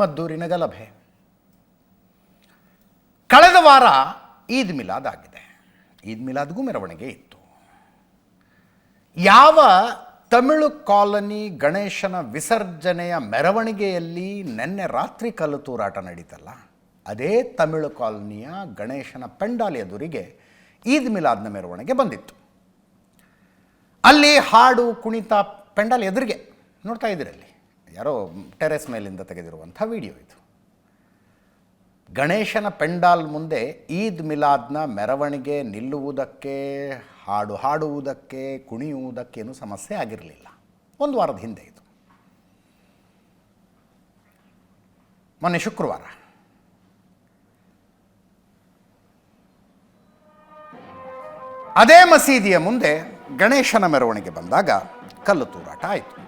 ಮದ್ದೂರಿನ ಗಲಭೆ. ಕಳೆದ ವಾರ ಈದ್ ಮಿಲಾದ್ ಆಗಿದೆ. ಈದ್ ಮಿಲಾದ್ಗೂ ಮೆರವಣಿಗೆ ಇತ್ತು. ಯಾವ ತಮಿಳು ಕಾಲನಿ ಗಣೇಶನ ವಿಸರ್ಜನೆಯ ಮೆರವಣಿಗೆಯಲ್ಲಿ ನಿನ್ನೆ ರಾತ್ರಿ ಕಲ್ಲು ತೂರಾಟ ನಡೀತಲ್ಲ, ಅದೇ ತಮಿಳು ಕಾಲನಿಯ ಗಣೇಶನ ಪೆಂಡಾಲ್ ಎದುರಿಗೆ ಈದ್ ಮಿಲಾದ್ನ ಮೆರವಣಿಗೆ ಬಂದಿತ್ತು. ಅಲ್ಲಿ ಹಾಡು ಕುಣಿತ ಪೆಂಡಾಲ್ ಎದುರಿಗೆ, ನೋಡ್ತಾ ಇದ್ದೀರಲ್ಲಿ ಯಾರೋ ಟೆರೆಸ್ ಮೇಲಿಂದ ತೆಗೆದಿರುವಂಥ ವಿಡಿಯೋ ಇದು. ಗಣೇಶನ ಪೆಂಡಾಲ್ ಮುಂದೆ ಈದ್ ಮಿಲಾದ್ನ ಮೆರವಣಿಗೆ ನಿಲ್ಲುವುದಕ್ಕೆ, ಹಾಡು ಹಾಡುವುದಕ್ಕೆ ಕುಣಿಯುವುದಕ್ಕೇನು ಸಮಸ್ಯೆ ಆಗಿರಲಿಲ್ಲ. ಒಂದು ವಾರದ ಹಿಂದೆ ಇದು. ಮೊನ್ನೆ ಶುಕ್ರವಾರ. ಅದೇ ಮಸೀದಿಯ ಮುಂದೆ ಗಣೇಶನ ಮೆರವಣಿಗೆ ಬಂದಾಗ ಕಲ್ಲು ತೂರಾಟ ಆಯಿತು.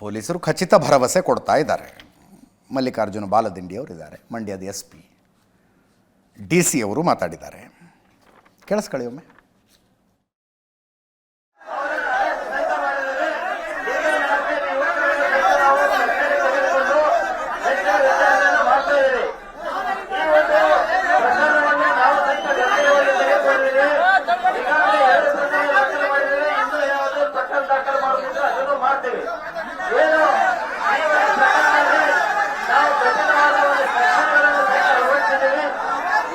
ಪೊಲೀಸರು ಖಚಿತ ಭರವಸೆ ಕೊಡ್ತಾ ಇದ್ದಾರೆ. ಮಲ್ಲಿಕಾರ್ಜುನ ಬಾಲದಿಂಡಿಯವರಿದ್ದಾರೆ, ಮಂಡ್ಯದ ಎಸ್ ಪಿ ಡಿ ಸಿ ಅವರು ಮಾತಾಡಿದ್ದಾರೆ. ಕೇಳಿಸ್ಕೊಳ್ಳಿ ಒಮ್ಮೆ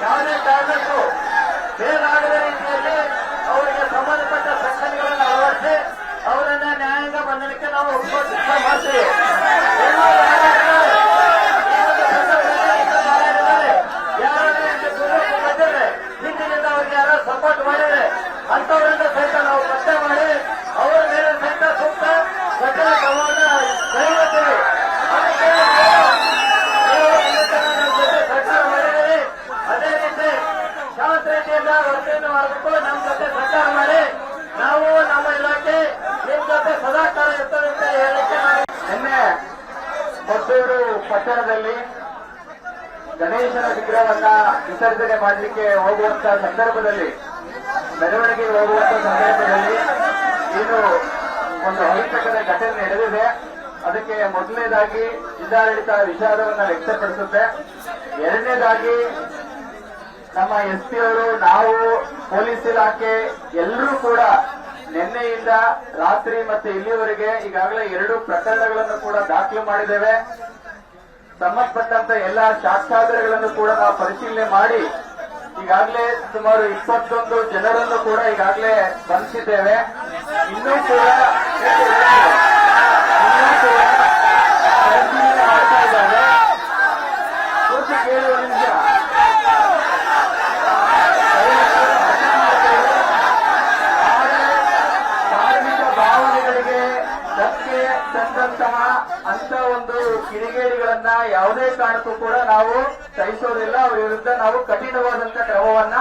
ಯಾವುದೇ ಕಾರಣಕ್ಕೂ ಬೇರಾಗದ ರೀತಿಯಲ್ಲಿ ಅವರಿಗೆ ಸಂಬಂಧಪಟ್ಟ ಸೆಕ್ಷನ್ಗಳನ್ನು ಅಳವಡಿಸಿ ಅವರನ್ನ ನ್ಯಾಯಾಂಗ ಬಂಧನಕ್ಕೆ ನಾವು ಉಪಸ್ಥಿತ ಮಾಡ್ತೀವಿ ಏನೋ ಯಾರಾಗಿದ್ದಾರೆ, ಈ ಒಂದು ಸಂದರ್ಭದಲ್ಲಿ ಇನ್ನೂ ಯಾರಾಗಿದ್ದಾರೆ, ಯಾರಾದ್ರೂ ಇದಕ್ಕೆ ದುರ್ಯೋಗ ಅಂತ ಹಿಂದಿನಿಂದ ಅವ್ರಿಗೆ ಯಾರೋ ಸಪೋರ್ಟ್ ಮಾಡಿದ್ರೆ ಅಂತವರನ್ನ ಸಹಿತ ನಾವು ಪತ್ತೆ ಮಾಡಿ ಅವರ ಮೇಲೆ ಸಹಿತ ಸೂಕ್ತ ಕಠಿಣ ಅದಕ್ಕೆ ನೀವು ನಮ್ಮ ಜೊತೆ ಸರ್ಕಾರ ಮಾಡಿದ್ದೀರಿ ಅದೇ ರೀತಿ ಶಾಂತ ರೀತಿಯಿಂದ ನಮ್ಮ ಜೊತೆ ಸರ್ಕಾರ ಮಾಡಿ. ನಾವು ನಮ್ಮ ಇಲಾಖೆ ನಿಮ್ಮ ಜೊತೆ ಸದಾ ಕಾಲ ಇರ್ತದೆ ಅಂತ ಹೇಳಲಿಕ್ಕೆ ನಾನು ನಿನ್ನೆ ಮದ್ದೂರು ಪಟ್ಟಣದಲ್ಲಿ ಗಣೇಶನ ವಿಗ್ರಹವನ್ನ ವಿಸರ್ಜನೆ ಮಾಡಲಿಕ್ಕೆ ಹೋಗುವಂತ ಸಂದರ್ಭದಲ್ಲಿ, ಮೆರವಣಿಗೆ ಹೋಗುವಂತ ಸಂದರ್ಭದಲ್ಲಿ ಇನ್ನು ಒಂದು ಅಹಿತಕರ ಘಟನೆ ನಡೆದಿದೆ. ಅದಕ್ಕೆ ಮೊದಲನೇದಾಗಿ ಜಿಲ್ಲಾಡಳಿತ ವಿಷಾದವನ್ನು ವ್ಯಕ್ತಪಡಿಸುತ್ತೆ. ಎರಡನೇದಾಗಿ ನಮ್ಮ ಎಸ್ ಪಿ ಅವರು, ನಾವು ಪೊಲೀಸ್ ಇಲಾಖೆ ಎಲ್ಲರೂ ಕೂಡ ನಿನ್ನೆಯಿಂದ ರಾತ್ರಿ ಮತ್ತೆ ಇಲ್ಲಿಯವರೆಗೆ ಈಗಾಗಲೇ ಎರಡು ಪ್ರಕರಣಗಳನ್ನು ಕೂಡ ದಾಖಲು ಮಾಡಿದ್ದೇವೆ. ಸಂಬಂಧಪಟ್ಟಂತ ಎಲ್ಲ ಸಾಕ್ಷ್ಯಾಧಾರಗಳನ್ನು ಕೂಡ ನಾವು ಪರಿಶೀಲನೆ ಮಾಡಿ ಈಗಾಗಲೇ ಸುಮಾರು ಇಪ್ಪತ್ತೊಂದು ಜನರನ್ನು ಕೂಡ ಈಗಾಗಲೇ ಬಂಧಿಸಿದ್ದೇವೆ. ಇನ್ನೂ ಕೂಡ ಇನ್ನೂ ಕೂಡ ಪರಿಶೀಲನೆ ಮಾಡ್ತಾ ಇದ್ದಾರೆ ಕೂತು ಕೇಳುವ ನಿಮಿಷ ಧಾರ್ಮಿಕ ಭಾವನೆಗಳಿಗೆ ಧಕ್ಕೆ ತಂದಂತಹ ಅಂತ ಒಂದು ಕಿಡಿಗೇಡಿಗಳನ್ನ ಯಾವುದೇ ಕಾರಣಕ್ಕೂ ಕೂಡ ನಾವು ಸಹಿಸೋದಿಲ್ಲ. ಅವರ ವಿರುದ್ಧ ನಾವು ಕಠಿಣವಾದಂತ ಕ್ರಮವನ್ನ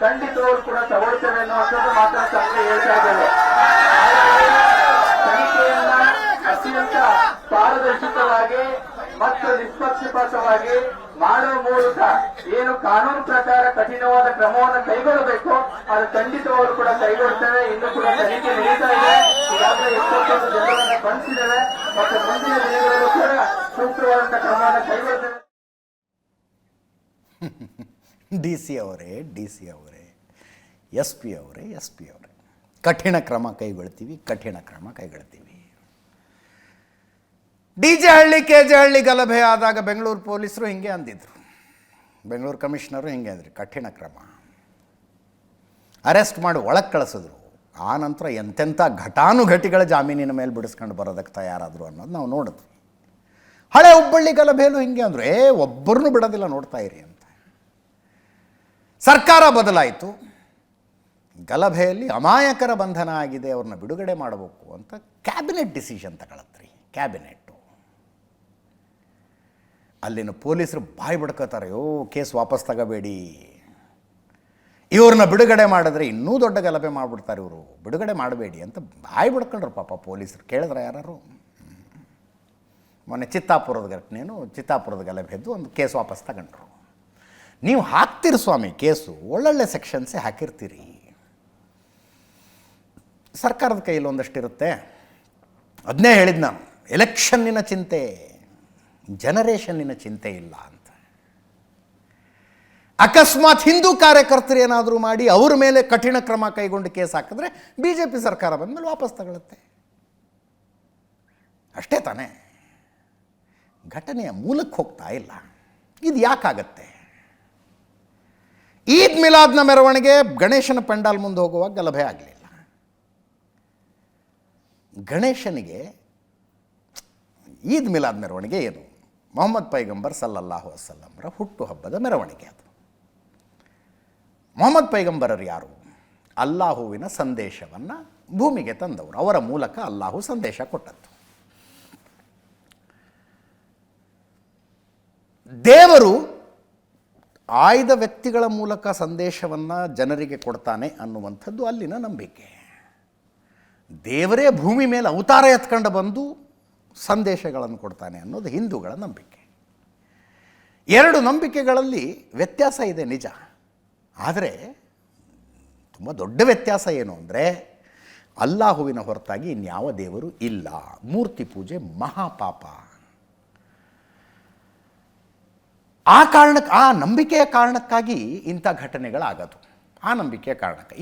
ಖಂಡಿತವರು ಕೂಡ ತಗೊಳ್ತೇವೆ ಅನ್ನುವಂಥದ್ದು ಮಾತ್ರ ಸಂಘ ಹೇಳ್ತಾ ಇದ್ದೇವೆ. ತನಿಖೆಯನ್ನ ಅತ್ಯಂತ ಪಾರದರ್ಶಕವಾಗಿ ಮತ್ತು ನಿಷ್ಪಕ್ಷಪಾತವಾಗಿ ಮಾಡುವ ಮೂಲಕ ಏನು ಕಾನೂನು ಪ್ರಕಾರ ಕಠಿಣವಾದ ಕ್ರಮವನ್ನು ಕೈಗೊಳ್ಳಬೇಕು, ಅದು ಖಂಡಿತವರು ಕೂಡ ಕೈಗೊಳ್ತೇವೆ, ಇನ್ನು ಕೂಡ ತನಿಖೆ ನಡೀತಾ ಇದೆ. ಈಗಾಗಲೇ ಎಷ್ಟೊಂದು ಜನರನ್ನ ಬಂಧಿಸಿದ್ದೇವೆ ಮತ್ತು ಮುಂದಿನ ದಿನಗಳಲ್ಲೂ ಕೂಡ ಸೂಕ್ತವಾದಂತಹ ಕ್ರಮವನ್ನು ಕೈಗೊಳ್ತೇವೆ. ಡಿ ಸಿ ಅವರೇ, ಡಿ ಸಿ ಅವರೇ, ಎಸ್ ಪಿ ಅವರೇ, ಎಸ್ ಪಿ ಅವರೇ. ಕಠಿಣ ಕ್ರಮ ಕೈಗೊಳ್ತೀವಿ, ಕಠಿಣ ಕ್ರಮ ಕೈಗೊಳ್ತೀವಿ. D J Halli, K J Halli ಗಲಭೆ ಆದಾಗ ಬೆಂಗಳೂರು ಪೊಲೀಸರು ಹಿಂಗೆ ಅಂದಿದ್ರು. ಬೆಂಗಳೂರು ಕಮಿಷನರು ಹಿಂಗೆ ಅಂದ್ರಿ, ಕಠಿಣ ಕ್ರಮ. ಅರೆಸ್ಟ್ ಮಾಡಿ ಒಳಗೆ ಕಳಿಸಿದ್ರು. ಆ ನಂತರ ಎಂತೆಂಥ ಘಟಾನುಘಟಿಗಳ ಜಾಮೀನಿನ ಮೇಲೆ ಬಿಡಿಸ್ಕೊಂಡು ಬರೋದಕ್ಕೆ ತಯಾರಾದರು ಅನ್ನೋದು ನಾವು ನೋಡಿದ್ವಿ. ಹಳೆ ಹುಬ್ಬಳ್ಳಿ ಗಲಭೆಯಲ್ಲೂ ಹಿಂಗೆ ಅಂದರು, ಏ ಒಬ್ಬರನ್ನು ಬಿಡೋದಿಲ್ಲ, ನೋಡ್ತಾ ಇರಿ ಅಂತ. ಸರ್ಕಾರ ಬದಲಾಯಿತು. ಗಲಭೆಯಲ್ಲಿ ಅಮಾಯಕರ ಬಂಧನ ಆಗಿದೆ, ಅವ್ರನ್ನ ಬಿಡುಗಡೆ ಮಾಡಬೇಕು ಅಂತ ಕ್ಯಾಬಿನೆಟ್ ಡಿಸಿಷನ್ ತಗೊಳತ್ರಿ ಕ್ಯಾಬಿನೆಟ್ಟು ಅಲ್ಲಿನ ಪೊಲೀಸರು ಬಾಯಿ ಬಿಡ್ಕೋತಾರೆ ಓ ಕೇಸ್ ವಾಪಸ್ ತಗೋಬೇಡಿ. ಇವ್ರನ್ನ ಬಿಡುಗಡೆ ಮಾಡಿದ್ರೆ ಇನ್ನೂ ದೊಡ್ಡ ಗಲಭೆ ಮಾಡಿಬಿಡ್ತಾರೆ ಇವರು. ಬಿಡುಗಡೆ ಮಾಡಬೇಡಿ ಅಂತ ಬಾಯಿ ಬಿಡ್ಕೊಂಡ್ರು ಪಾಪ ಪೊಲೀಸರು. ಕೇಳಿದ್ರೆ ಯಾರು ಮೊನ್ನೆ ಚಿತ್ತಾಪುರದ ಘಟನೆಯೂ ಚಿತ್ತಾಪುರದ ಗಲಭೆದ್ದು ಒಂದು ಕೇಸ್ ವಾಪಸ್ ತಗೊಂಡ್ರು. ನೀವು ಹಾಕ್ತೀರಿ ಸ್ವಾಮಿ ಕೇಸು, ಒಳ್ಳೊಳ್ಳೆ ಸೆಕ್ಷನ್ಸೇ ಹಾಕಿರ್ತೀರಿ. ಸರ್ಕಾರದ ಕೈಯಲ್ಲಿ ಒಂದಷ್ಟು ಇರುತ್ತೆ ಅದನ್ನೇ ಹೇಳಿದ್ದು ನಾನು, ಎಲೆಕ್ಷನ್ನಿನ ಚಿಂತೆ. ಜನರೇಷನ್ನಿನ ಚಿಂತೆ ಇಲ್ಲ ಅಂತ. ಅಕಸ್ಮಾತ್ ಹಿಂದೂ ಕಾರ್ಯಕರ್ತರು ಏನಾದರೂ ಮಾಡಿ ಅವ್ರ ಮೇಲೆ ಕಠಿಣ ಕ್ರಮ ಕೈಗೊಂಡು ಕೇಸ್ ಹಾಕಿದ್ರೆ ಬಿ ಜೆ ಪಿ ಸರ್ಕಾರ ಬಂದಮೇಲೆ ವಾಪಸ್ ತಗೊಳುತ್ತೆ. ಅಷ್ಟೇ ತಾನೇ. ಘಟನೆಯ ಮೂಲಕ್ಕೆ ಹೋಗ್ತಾ ಇಲ್ಲ. ಇದು ಯಾಕಾಗತ್ತೆ? ಈದ್ ಮಿಲಾದ್ನ ಮೆರವಣಿಗೆ ಗಣೇಶನ ಪೆಂಡಾಲ್ ಮುಂದೆ ಹೋಗುವಾಗ ಗಲಭೆ ಆಗಲಿಲ್ಲ. ಗಣೇಶನಿಗೆ ಈದ್ ಮಿಲಾದ್ ಮೆರವಣಿಗೆ ಏನು? ಮೊಹಮ್ಮದ್ ಪೈಗಂಬರ್ ಸಲ್ಲಲ್ಲಾಹು ಹುಟ್ಟು ಹುಟ್ಟುಹಬ್ಬದ ಮೆರವಣಿಗೆ ಅದು. ಮೊಹಮ್ಮದ್ ಪೈಗಂಬರರು ಯಾರು? ಅಲ್ಲಾಹುವಿನ ಸಂದೇಶವನ್ನು ಭೂಮಿಗೆ ತಂದವರು. ಅವರ ಮೂಲಕ ಅಲ್ಲಾಹು ಸಂದೇಶ ಕೊಟ್ಟದ್ದು. ದೇವರು ಆಯ್ದ ವ್ಯಕ್ತಿಗಳ ಮೂಲಕ ಸಂದೇಶವನ್ನು ಜನರಿಗೆ ಕೊಡ್ತಾನೆ ಅನ್ನುವಂಥದ್ದು ಅಲ್ಲಿನ ನಂಬಿಕೆ. ದೇವರೇ ಭೂಮಿ ಮೇಲೆ ಅವತಾರ ಎತ್ಕೊಂಡು ಬಂದು ಸಂದೇಶಗಳನ್ನು ಕೊಡ್ತಾನೆ ಅನ್ನೋದು ಹಿಂದೂಗಳ ನಂಬಿಕೆ. ಎರಡು ನಂಬಿಕೆಗಳಲ್ಲಿ ವ್ಯತ್ಯಾಸ ಇದೆ ನಿಜ. ಆದರೆ ತುಂಬ ದೊಡ್ಡ ವ್ಯತ್ಯಾಸ ಏನು ಅಂದರೆ ಅಲ್ಲಾಹುವಿನ ಹೊರತಾಗಿ ಇನ್ಯಾವ ದೇವರು ಇಲ್ಲ. ಮೂರ್ತಿ ಪೂಜೆ ಮಹಾಪಾಪ. ಆ ಕಾರಣಕ್ಕೆ ಆ ನಂಬಿಕೆಯ ಕಾರಣಕ್ಕಾಗಿ ಇಂಥ ಘಟನೆಗಳಾಗದು. ಆ ನಂಬಿಕೆಯ ಕಾರಣಕ್ಕೆ.